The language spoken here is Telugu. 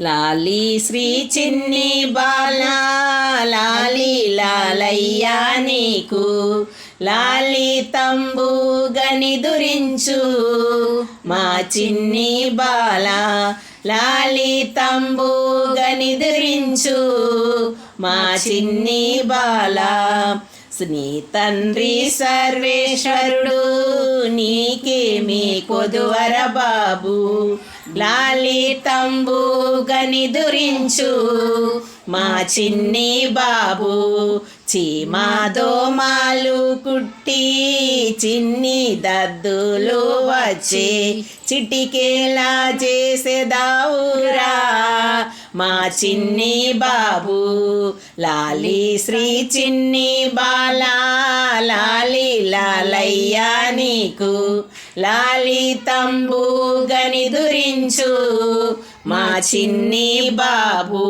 లాలి శ్రీ చిన్ని బాల లాలి లాలయ్యా నీకు. లాలి తంబు గని దురించు మా చిన్ని బాల లాలి తంబు గని దురించు మా చిన్ని బాల. నీ తండ్రి సర్వేశ్వరుడు నీకేమి కొదువర బాబు. లాలి తంబు గని దురించు మా చిన్ని బాబు. చీమాదోమాలు కుట్టి చిన్ని దద్దులు వచ్చే చిటికేలా చేసేదావురా మా చిన్ని బాబు. లాలి శ్రీ చిన్ని బాల లాలి లాలయ్యా నీకు. లాలి తంబు గని దురించు మా చిన్ని బాబు.